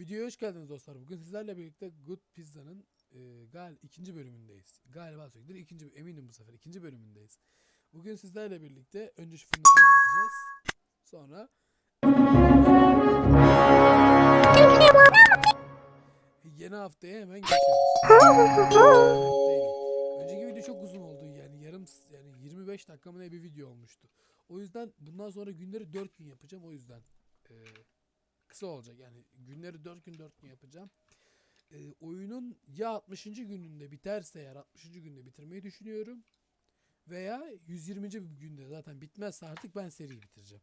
Videoya hoş geldiniz dostlar. Bugün sizlerle birlikte Good Pizza'nın e, gal ikinci bölümündeyiz. Galiba söylediler ikinci eminim bu sefer ikinci bölümündeyiz. Bugün sizlerle birlikte önce şu fındıkları yapacağız. Sonra yeni haftaya hemen geçiyoruz. Önceki video çok uzun oldu yani yarım yani 25 dakika mı ne bir video olmuştu. O yüzden bundan sonra günleri 4 gün yapacağım o yüzden e, kısa olacak yani günleri 4 gün 4 gün yapacağım. E, oyunun ya 60. gününde biterse eğer 60. günde bitirmeyi düşünüyorum veya 120. bir günde zaten bitmezse artık ben seriyi bitireceğim.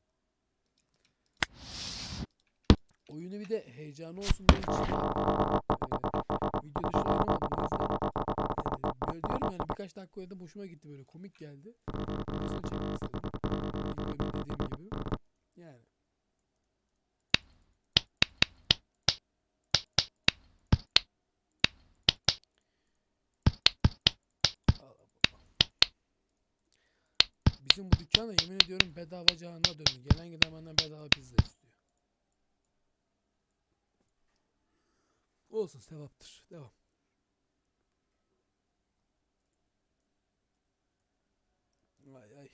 Oyunu bir de heyecanı olsun diye hiç e, video dışı oynamadım yani böyle diyorum yani birkaç dakika oynadım hoşuma gitti böyle komik geldi. Videosunu çekmek istedim. İlk bölümde dediğim gibi. Yani. Allah Allah. Bizim bu dükkan da yemin ediyorum bedava canına döndü. Gelen giden benden bedava pizza istiyor. Olsun sevaptır. Devam. Ay ay.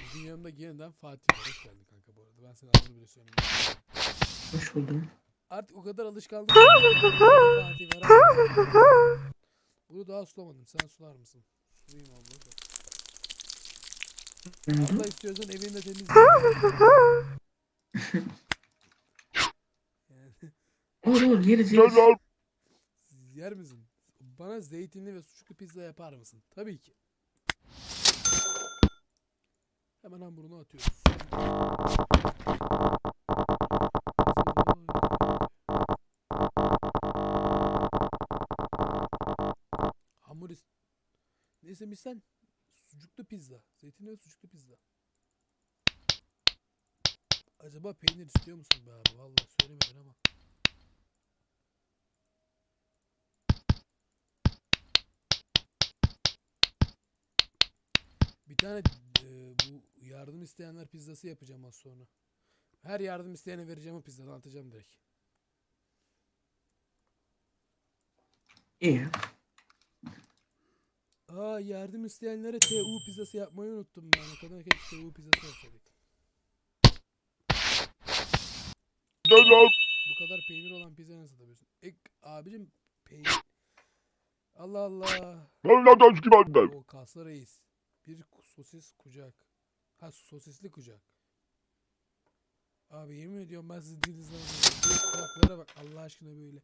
Bugün yanımda yeniden Fatih. Hoş geldin kanka bu arada. Ben senin adını bile söylemedim. Hoş buldum. Artık o kadar alışkanlık. Fatih Bunu daha sulamadım. Sen sular mısın? Sulayayım abla. Abla istiyorsan evini de temizle. yani, Olur olur yeriz yeriz. yer misin? Bana zeytinli ve sucuklu pizza yapar mısın? Tabii ki. Hemen hamurunu atıyoruz. Hamur is... Neyse misal sucuklu pizza. Zeytinli ve sucuklu pizza. Acaba peynir istiyor musun be abi? Vallahi söylemedin ama. Bir tane e, bu yardım isteyenler pizzası yapacağım az sonra. Her yardım isteyene vereceğim o pizzadan atacağım direkt. İyi. Aa yardım isteyenlere TU pizzası yapmayı unuttum ben. O kadar keşke TU pizzası yapsaydık. Bu kadar peynir olan pizza nasıl yapıyorsun? Ek abicim peynir. Allah Allah. O kaslı reis. Bir sosis kucak. Ha sosisli kucak. Abi yemin ediyorum ben sizin dilinizden kulaklara bak Allah aşkına böyle.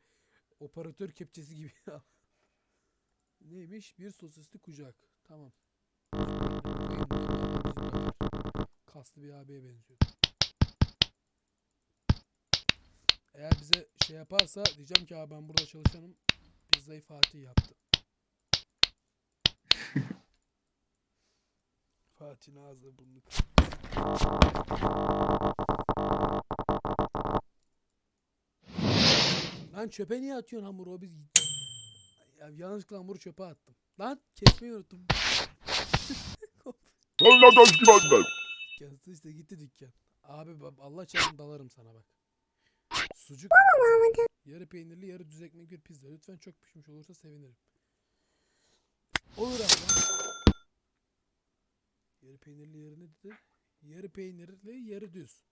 Operatör kepçesi gibi. Neymiş? Bir sosisli kucak. Tamam. Kaslı bir abiye benziyor. Eğer bize şey yaparsa diyeceğim ki abi ben burada çalışanım. Pizzayı Fatih yaptı. Fatih'in ağzı burnu kırmızı. Lan çöpe niye atıyorsun hamuru? O biz... Ya yanlışlıkla hamuru çöpe attım. Lan kesmeyi unuttum. Kesti işte gitti dükkan. Abi Allah çarpın dalarım sana bak. Sucuk. Yarı peynirli yarı düz ekmek bir pizza. Lütfen çok pişmiş olursa sevinirim. Olur abla. Yarı peynirli yarı ne dedi? Yarı peynirli yarı düz.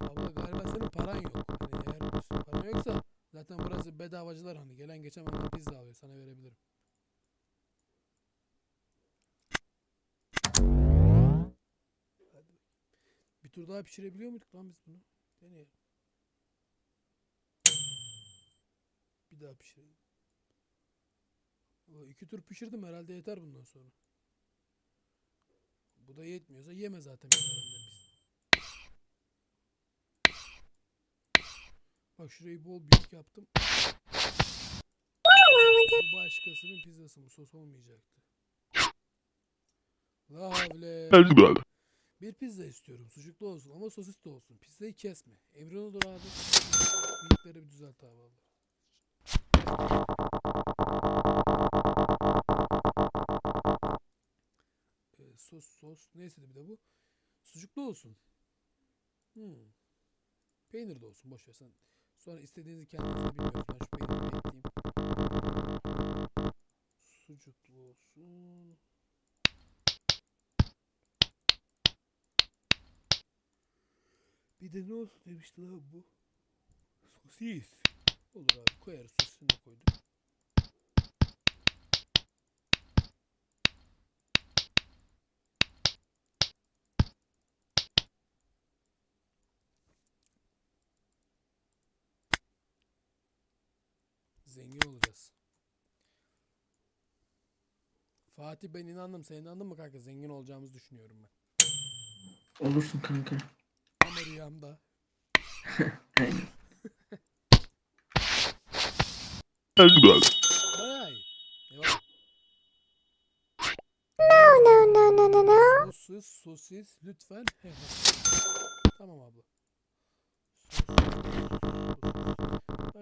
Abla galiba senin paran yok. Hani eğer paran yoksa zaten burası bedavacılar hani gelen geçen benden pizza alıyor sana verebilirim. Bir tur daha pişirebiliyor muyduk lan biz bunu? Deneyelim. Bir daha pişirelim. O iki tur pişirdim herhalde yeter bundan sonra. Bu da yetmiyorsa yeme zaten bir daha benden biz. Bak şurayı bol büyük yaptım. Bu başkasının pizzası mı sos olmayacaktı. La havle. Bir pizza istiyorum. Sucuklu olsun ama sosis de olsun. Pizzayı kesme. Emrin olur abi. Bıyıkları bir düzelt abi. Ee, sos sos. Neyse bir de bu. Sucuklu olsun. Hmm. Peynir de olsun boş ver sen. Sonra istediğinizi kendiniz de bilmiyoruz. Ben şu peyniri bir ekleyeyim. Sucuklu olsun. Bir de ne olsun demişti lan bu? Sosis. Olur abi koyarız sosisini de koyduk. Zengin olacağız. Fatih ben inandım. Sen inandın mı kanka? Zengin olacağımızı düşünüyorum ben. Olursun kanka. Ama rüyamda. Aynen. Bayağı iyi. Eyvallah. No, no, no, no, no. Sosis, sosis lütfen. Tamam abla.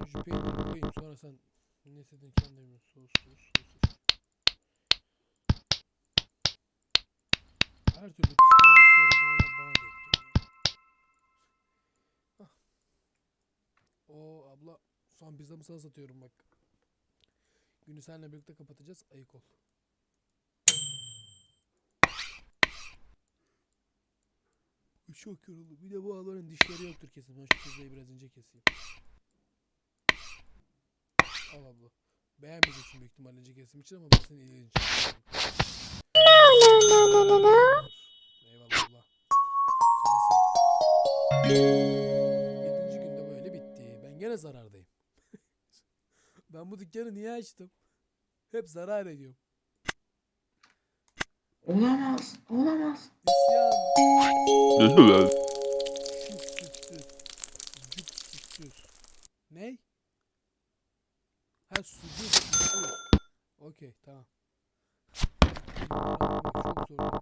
Ben şu koyayım sonra sen ne istediğin kendin bilmiyorsun. Sosis, sosis. Her türlü psikolojik sorunu olan bana denk. Hah. Oo abla son pizzamı sana satıyorum bak. Günü seninle birlikte kapatacağız. Ayık ol. Çok yoruldu. Bir de bu ağların dişleri yoktur kesin. Ben şu pizzayı biraz ince keseyim. Al abla. Beğenmeyeceksin büyük ihtimalle ince kesim için ama ben seni no, no. Eyvallah abla. Yedinci günde böyle bitti. Ben gene zarardayım. ben bu dükkanı niye açtım? Hep zarar ediyorum. Olamaz. Olamaz. İsyan. Sucuk sütsüz. Okey tamam. Çok zor.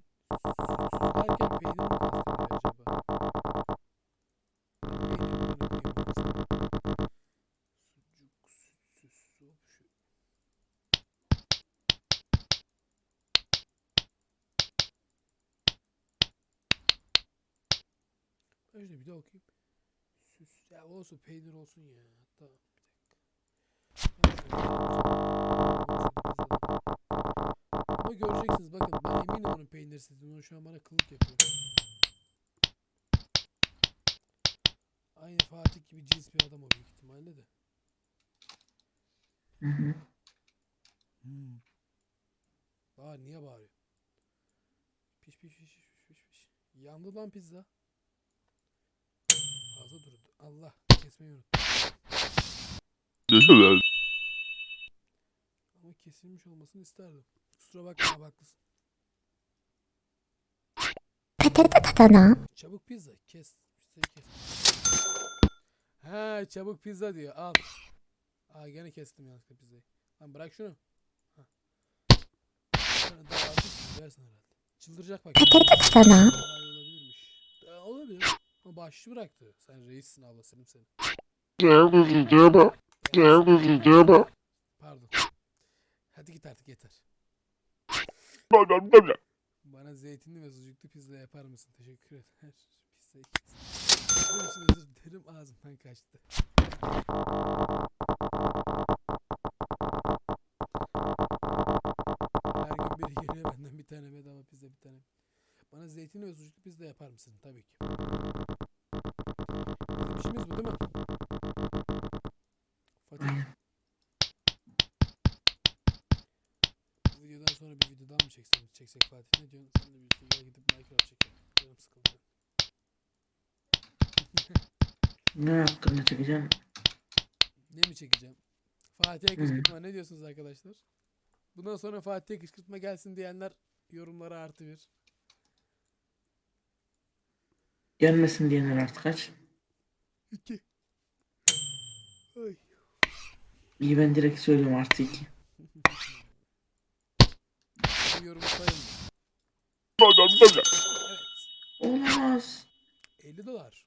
Derken peynir mi kastediyor acaba? Önce bir de okuyayım. Süs. Ya olsun peynir olsun ya. Hatta göreceksiniz bakın ben eminim onun peynir. O şu an bana kılık yapıyor. Aynı Fatih gibi cins bir adam o büyük ihtimalle de. Hı hı. Hmm. Bağır niye bağırıyor? Piş piş piş piş piş piş. Yandı lan pizza. Fazla durdu. Allah kesmeyi unuttum. Ama kesilmiş olmasını isterdim. Kusura bakma haklısın. Patata tatana. Çabuk pizza kes. Kes. He çabuk pizza diyor al. Aa gene kestim yanlışlıkla pizzayı. Lan bırak şunu. Ha. Daha artık versin herhalde. Çıldıracak bak. Patata tatana. Olabilirmiş. Daha olabilir. Ama bahşişi bıraktı. Sen reissin abla senin senin. Pardon. Hadi git artık yeter. Bana zeytinli ve sucuklu pizza yapar mısın? Teşekkür eder. Pizzayı kes. Bunun için özür dilerim ağzımdan kaçtı. Her gün biri geliyor benden bir tane bedava pizza bir tane. Bana zeytinli ve sucuklu pizza yapar mısın? Tabii ki. Bizim işimiz bu değil mi? Çeksem? Çeksek Fatih ne diyorsun? Sen de birlikte gel gidip Minecraft çekelim. Canım sıkıldı. Ne yaptın ne çekeceğim? Ne mi çekeceğim? Fatih'e kışkırtma ne diyorsunuz arkadaşlar? Bundan sonra Fatih'e kışkırtma gelsin diyenler yorumlara artı bir. Gelmesin diyenler artık kaç. İki. Ay. İyi ben direkt söylüyorum artı iki. Evet. Olamaz. 50 dolar.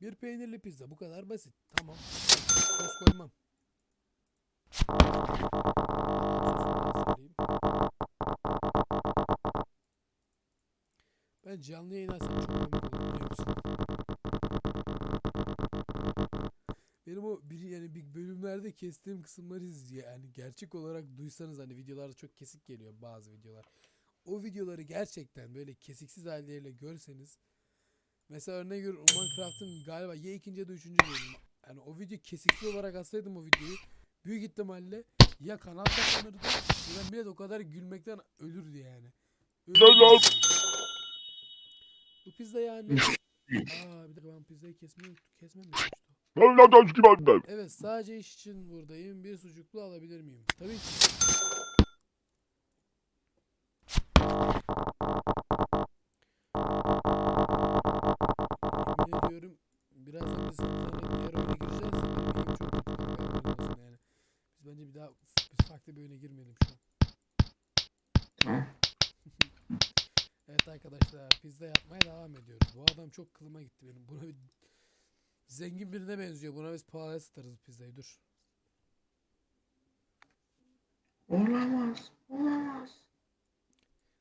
Bir peynirli pizza bu kadar basit. Tamam. Sos koymam. Ben canlı yayın açsam çok komik olur biliyor musun? Benim o bir yani bir bölümlerde kestiğim kısımları iz- yani gerçek olarak duysanız hani videolarda çok kesik geliyor bazı videolar. O videoları gerçekten böyle kesiksiz halleriyle görseniz mesela örneğin veriyorum Minecraft'ın galiba ya ikinci ya da üçüncü bölümü. Yani o video kesiksiz olarak atsaydım o videoyu büyük ihtimalle ya kanal kapanırdı ya da millet o kadar gülmekten ölürdü yani. Ölürdü. Bu pizza yani. Aa bir dakika ben pizzayı kesmeyi Evladım kim annem? Evet sadece iş için buradayım. Bir sucuklu alabilir miyim? Tabii ki. Yemin ediyorum birazdan biz seninle diğer oyuna gireceğiz. Benim çok kötü. yani. Biz bence bir daha biz farklı bir oyuna girmeyelim şu an. Evet arkadaşlar pizza yapmaya devam ediyoruz. Bu adam çok kılıma gitti benim. Buna bir zengin birine benziyor. Buna biz pahalıya satarız pizzayı. Dur. Olamaz. Olamaz.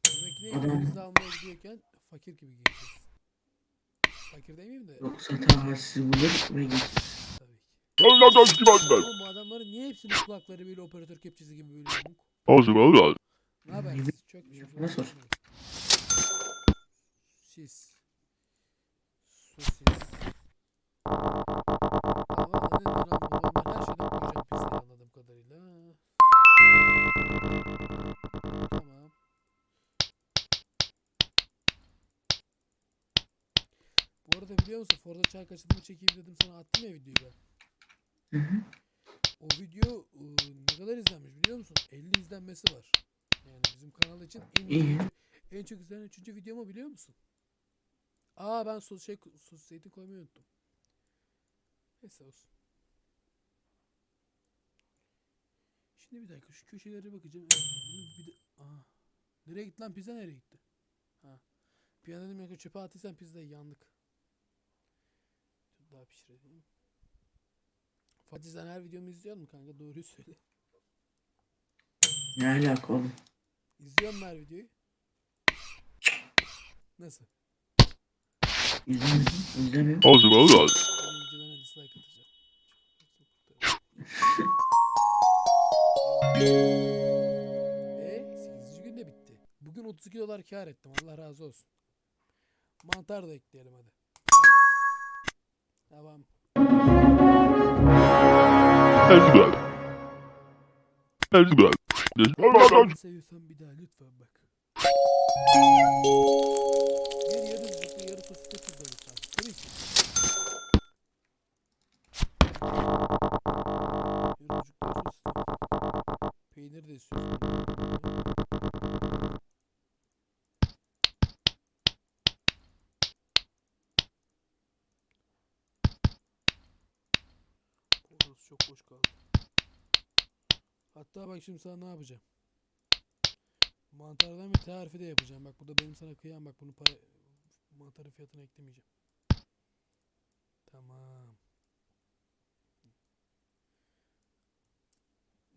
Demek ki ne Adam- pizza almaya gidiyorken fakir gibi giyeceğiz. Fakir demeyeyim de Yoksa ta sizi bulur ve git. tabii ki. Evladım kim annem? Oğlum bu adamların niye hepsinin kulakları böyle operatör kepçesi gibi böyle yamuk? Ağzım evladım. Ne haber? Ne siz? Çökmüş. Ne sor? Sis. Sosis. Ama neden anlamadım. Ben her şeyden koyacağım pizzayı anladığım kadarıyla. Tamam. Bu arada biliyor musun Forza çay kaçırma çekeyim dedim sana attım ya videoyu ben. Hı hı. O video ıı, ne kadar izlenmiş biliyor musun? 50 izlenmesi var. Yani bizim kanal için en, İyi. üçüncü- en çok izlenen 3. video mu biliyor musun? Aa ben sos şey sos zeytin koymayı unuttum. Neyse olsun. Şimdi bir dakika şu köşelere bakacağım. Bunu bir de Aa. Nereye gitti lan pizza nereye gitti? Ha. Bir an dedim ya çöpe attıysan pizzayı yandık. Dur daha pişirelim. Fatih sen her videomu izliyor musun kanka? Doğruyu söyle. Ne alaka oğlum? İzliyor musun her videoyu? Nasıl? İzlemiyorum. İzlemiyorum. Ağzım evladım. 32 dolar kar ettim. Allah razı olsun. Mantar da ekleyelim hadi. Evladım. Seviyorsan bir daha lütfen bak. Bir yarı sucuklu yarı sosisli pizza lütfen. Tabii ki. Peynir de istiyorsun. Çok boş kaldı. Hatta bak şimdi sana ne yapacağım. Mantardan bir tarifi de yapacağım. Bak bu da benim sana kıyam. Bak bunu para mantarın fiyatına eklemeyeceğim. Tamam.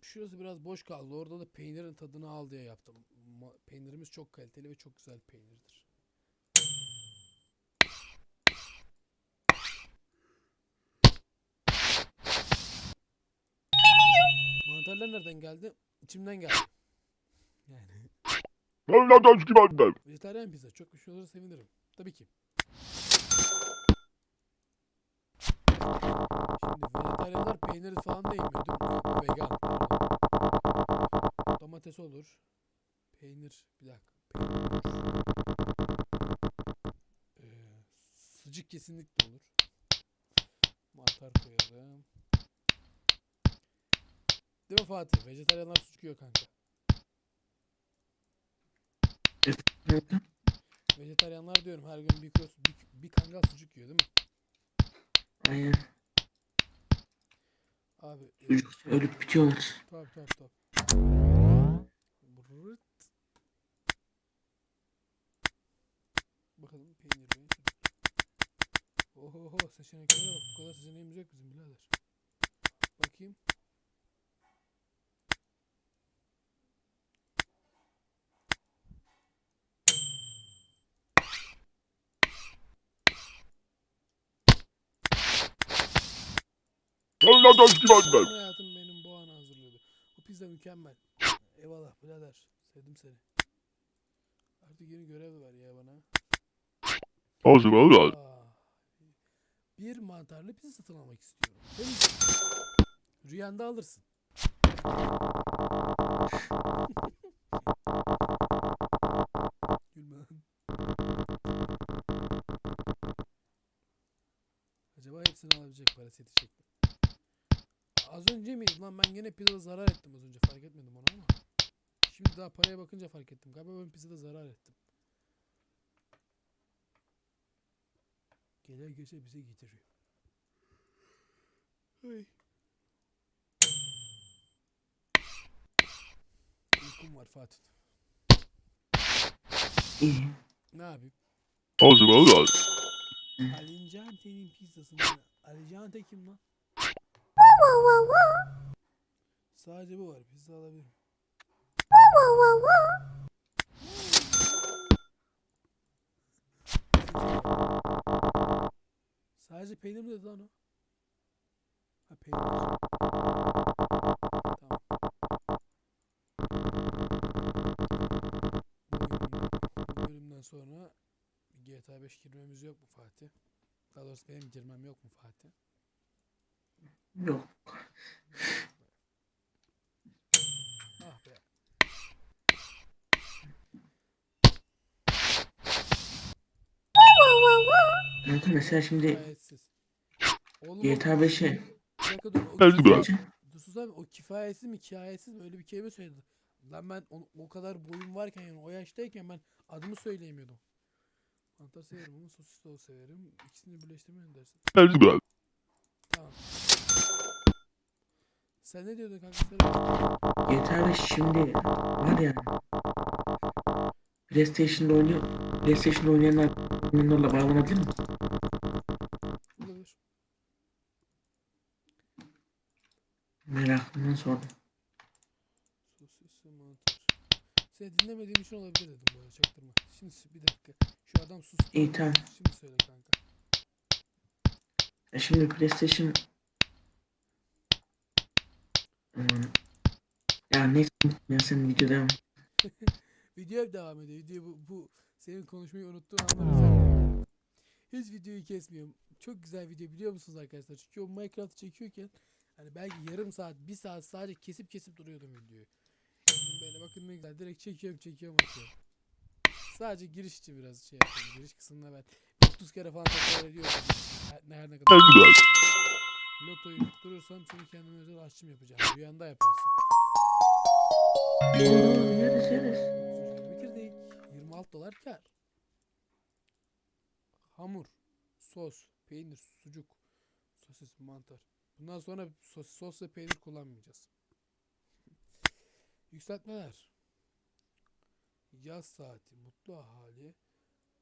Şurası biraz boş kaldı. Orada da peynirin tadını al diye yaptım. Ma- peynirimiz çok kaliteli ve çok güzel peynirdir. Mantarlar nereden geldi? İçimden geldi. Yani Evladım kim annem? vejetaryen pizza çok bir şey olursa sevinirim. Tabii ki. Şimdi vejetaryenler peynir falan da yemiyor değil mi? Vegan. Domates olur. Peynir bir dakika. Peynir olur. Ee, sıcık kesinlikle olur. Mantar koyalım. Değil mi Fatih? Vejetaryenler sucuk yiyor kanka. Vejetaryenler diyorum her gün bir, kilo- bir, bir kangal sucuk yiyor değil mi? Aynen. Abi e, Çocuk ölüp bitiyorlar. Tabii tabii tabii. Brrrt. Bakalım peynir mi? Oho seçeneklere bak. Bu kadar seçeneğimiz yok bizim birader. Bakayım. Nereden çıkardın? Son hayatım benim bu anı hazırlıyordu. Bu pizza mükemmel. Eyvallah birader. Sevdim seni. Artık yeni görev ver ya bana. Hazır evlat. Aa, bir mantarlı pizza satın almak istiyorum. Rüyanda alırsın. Gülme lan. Acaba hepsini alabilecek parası yetecek mi? Az önce miydi lan ben gene pizzada zarar ettim az önce fark etmedim onu ama. Şimdi daha paraya bakınca fark ettim. Galiba ben pizzada zarar ettim. Gele gece bize getiriyor. Ay. Uykum var Fatih. İyi. Ne yapayım? Hazır evlat. Alincante'nin pizzasını. Alicante kim lan? Wow, wow, wow. Sadece bu var. Pizza alabilirim. Wow, wow, wow. Sadece peynir mi dedi lan o? Ha peynir. Tamam. Bu bölümden, bu bölümden sonra GTA 5 girmemiz yok mu Fatih? Daha doğrusu benim girmem yok mu Fatih? Yok. Be. Wow, wow, wow. Kanka mesela şimdi Kifayetsiz. Oğlum o- GTA 5'e Bir dakika dur. O Hadi kifa- be. Dur sus abi o kifayetsiz mi kifayetsiz mi öyle bir kelime söyledi. Lan ben o, o kadar boyum varken yani o yaştayken ben adımı söyleyemiyordum. Mantar severim ama sosis de o severim. İkisini birleştirmeyi ne dersin? Tamam. Sen ne diyordun kanka söyle. GTA 5 şimdi var ya PlayStation'da oynuyor. PlayStation'da oynayanlar oyunlarla bağlanabilir mi? Olabilir. Merakımdan sordum. Sosis ve mantar. Seni dinlemediğim için olabilir dedim bu arada çaktırma. Şimdi bir dakika. Şu adam sustu. İyi tamam. Şimdi söyle kanka. Ya şimdi PlayStation Aman. Ya neyse ya sen video devam. Video devam ediyor. Video bu, bu senin konuşmayı unuttuğun anlar özellikle. Hiç videoyu kesmiyorum. Çok güzel video biliyor musunuz arkadaşlar? Çünkü o Minecraft çekiyorken hani belki yarım saat, bir saat sadece kesip kesip duruyordum videoyu. Şimdi böyle bakın ne güzel. Direkt çekiyorum, çekiyorum, atıyorum. Sadece giriş için biraz şey yapıyorum. Giriş kısmında ben 30 kere falan tekrar ediyorum. Her- Nerede kadar. Lotoyu tutturursam seni kendime özel açım yapacağım. Rüyanda yaparsın. Yeriz yeriz. Bitirdik. 26 dolar kar. Hamur, sos, peynir, sucuk, sosis, mantar. Bundan sonra sos, sos ve peynir kullanmayacağız. Yükseltmeler. Yaz saati, mutlu ahali,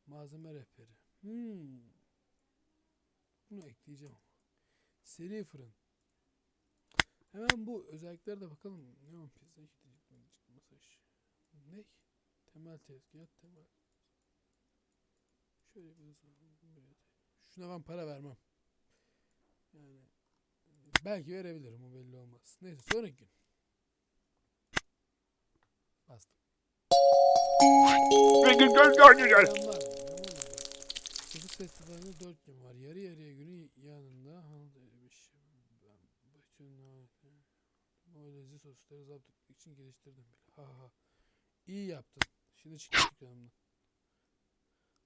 malzeme rehberi. Hmm. Bunu ekleyeceğim. Seri fırın. Hemen bu özelliklere de bakalım. Ne var? Pizza, gidecek, masaj. Ne? Temel tezgah, temel. Şöyle bir. Şuna ben para vermem. Yani belki verebilirim o belli olmaz. Neyse sonraki gün. Bastım. Peki gel gel gel. Selamlar. Çocuk festivalinde 4 gün var. Yarı yarıya günü yanında bütün o leziz sosları zapt etmek için geliştirdim bile. Ha ha. İyi yaptın. Şimdi çık dükkanımdan.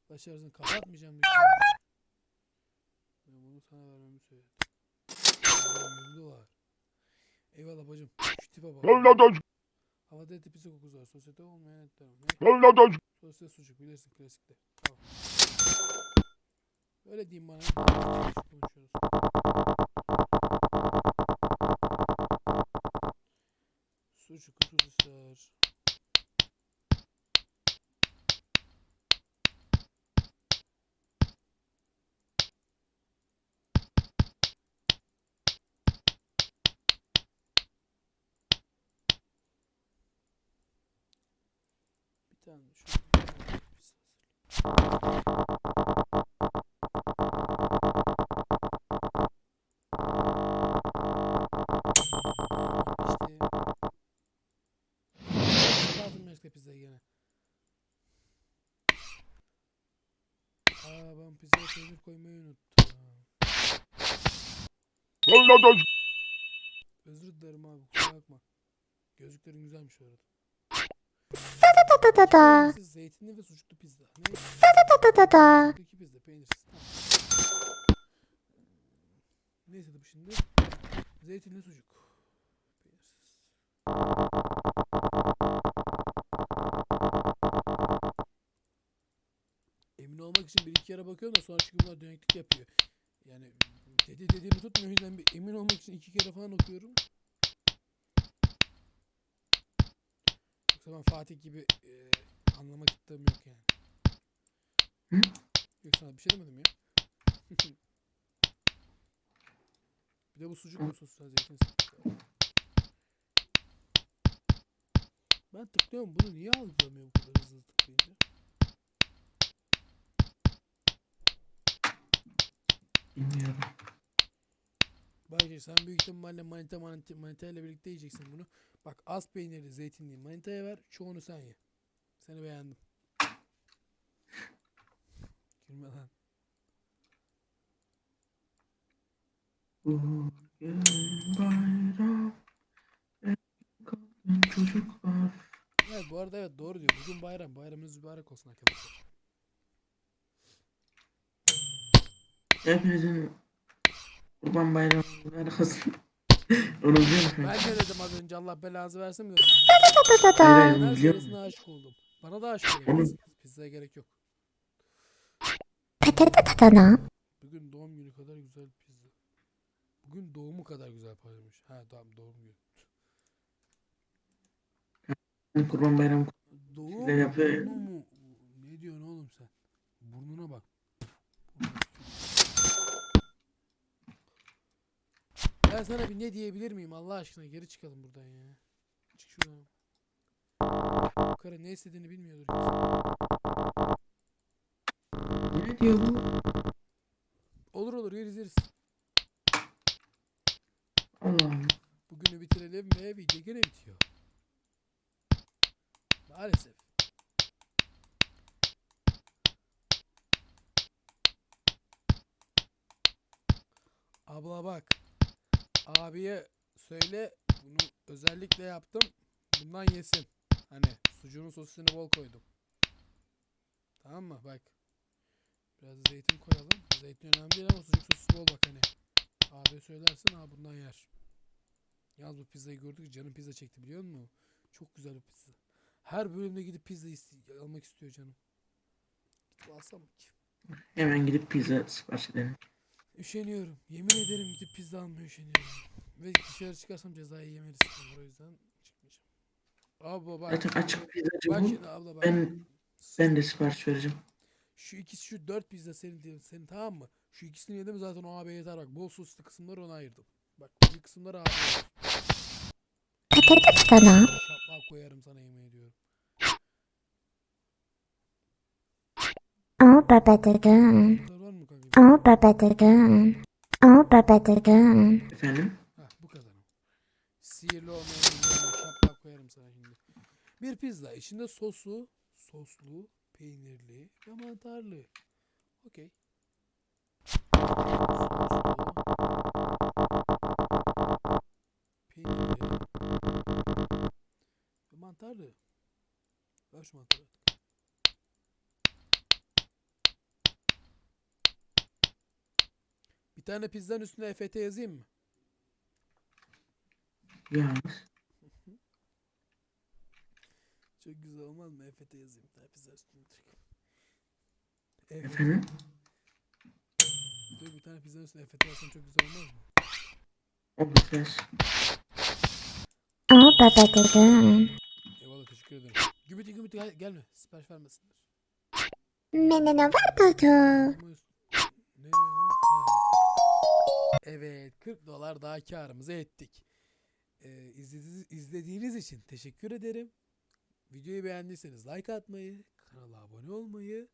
Başarısını kapatmayacağım dükkanı. Ben bunu sana vermemi söyledim. Aa, 20 dolar. Eyvallah bacım. Şu tipe bak. Nereden Havada eti pisi kokusu var. Sosyete olmayan etler var. Nereden Sosyal sucuk bilirsin klasikte. Tamam. Öyle diyeyim bana. Konuşuyoruz. Sosisler. Bir tane şöyle pizzaya peynir koymayı unuttum. Özür dilerim abi kusura bakma. Gözlüklerin güzelmiş bu arada. Da da da da. Zeytinli ve sucuklu pizza. Ne? Da da da da. İki pizza peynirsiz. Neyse de bu şimdi. Zeytinli sucuk. İçin bir iki kere bakıyorum da sonra çünkü bunlar döneklik yapıyor. Yani dedi dediğimi tutmuyor. Yüzden bir emin olmak için iki kere falan okuyorum. Yoksa ben Fatih gibi e, anlamak iddiam yok yani. Hı? Yok sana bir şey demedim ya. bir de bu sucuk mu sosu zeytin. Ben tıklıyorum bunu niye algılamıyor bu kadar hızlı Bilmiyorum. Bak işte sen büyük ihtimalle manita manita, manita ile birlikte yiyeceksin bunu. Bak az peynirli zeytinli manitaya ver çoğunu sen ye. Seni beğendim. Gülme lan. Bugün bayram. Çocuklar. Evet bu arada evet doğru diyor. Bugün bayram. Bayramınız mübarek olsun arkadaşlar. Hepinizin Kurban Bayramı mübarek olsun. Onu biliyor musun? Ben de dedim az önce Allah belanızı versin mi Hayır, hayır, Ben onu biliyor musun? aşık oldum. Bana da aşık Onu- olabilirsin. Pizzaya gerek yok. Da. Bugün doğum günü kadar güzel pizza. Bugün doğumu kadar güzel paylamış. Ha tamam doğum günü. Kurban Bayramı Doğum Güzel yapıyor ya. burnu mu? Ne diyorsun oğlum sen? Burnuna bak. Ben sana bir ne diyebilir miyim Allah aşkına geri çıkalım buradan ya. Çık şuradan. Bu karı ne istediğini bilmiyordur kesin. Ne diyor bu? Olur olur yeriz yeriz. Allah Allah. Bugünü bitirelim ve video gene bitiyor. Maalesef. Abla bak. Abiye söyle bunu özellikle yaptım. Bundan yesin. Hani sucuğun sosisini bol koydum. Tamam mı? Bak. Biraz zeytin koyalım. Zeytin önemli değil ama sucuk sosu bol bak hani. Abiye söylersin ha bundan yer. Yalnız bu pizzayı gördük canım pizza çekti biliyor musun? Çok güzel bir pizza. Her bölümde gidip pizza iste- almak istiyor canım. Alsam mı ki? Hemen gidip pizza sipariş edelim. Üşeniyorum. Yemin ederim gidip pizza almaya üşeniyorum. Ve dışarı çıkarsam cezayı yemeli sıkıntı. O yüzden çıkmayacağım. Abla bak. Zaten açık pizzacı Bak bu. şimdi abla bak. Ben ben de sipariş vereceğim. Şu ikisi şu dört pizza senin diyelim senin tamam mı? Şu ikisini yedim zaten o abiye yeter bak. Bol soslu kısımları ona ayırdım. Bak bu kısımları da. Şaplak koyarım sana yemin ediyorum. Oh baba da Oh baba gun. Oh baba gun. Efendim? Hah bu kadar. Sihirli olmayan şaplak koyarım sana şimdi. Bir pizza içinde soslu, soslu, peynirli ve mantarlı. Okey. Peynirli ve mantarlı. Ver şu mantarı. Bir tane pizzanın üstüne EFT yazayım mı? Yalnız. Çok güzel olmaz mı? EFT yazayım. Bir tane pizza üstüne direkt. EFT. Efendim? Dur bir tane pizzanın üstüne EFT yazsam çok güzel olmaz mı? Biraz. Oh baba gun. Eyvallah teşekkür ederim. Gümütü gümütü gel, gelme. Sipariş vermesinler. Menene var da. Ama üst... Ne diyor lan? Evet 40 dolar daha karımızı ettik. Ee, izlediğiniz, izlediğiniz için teşekkür ederim. Videoyu beğendiyseniz like atmayı, kanala abone olmayı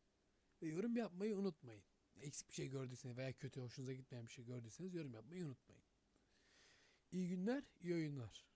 ve yorum yapmayı unutmayın. Eksik bir şey gördüyseniz veya kötü hoşunuza gitmeyen bir şey gördüyseniz yorum yapmayı unutmayın. İyi günler, iyi oyunlar.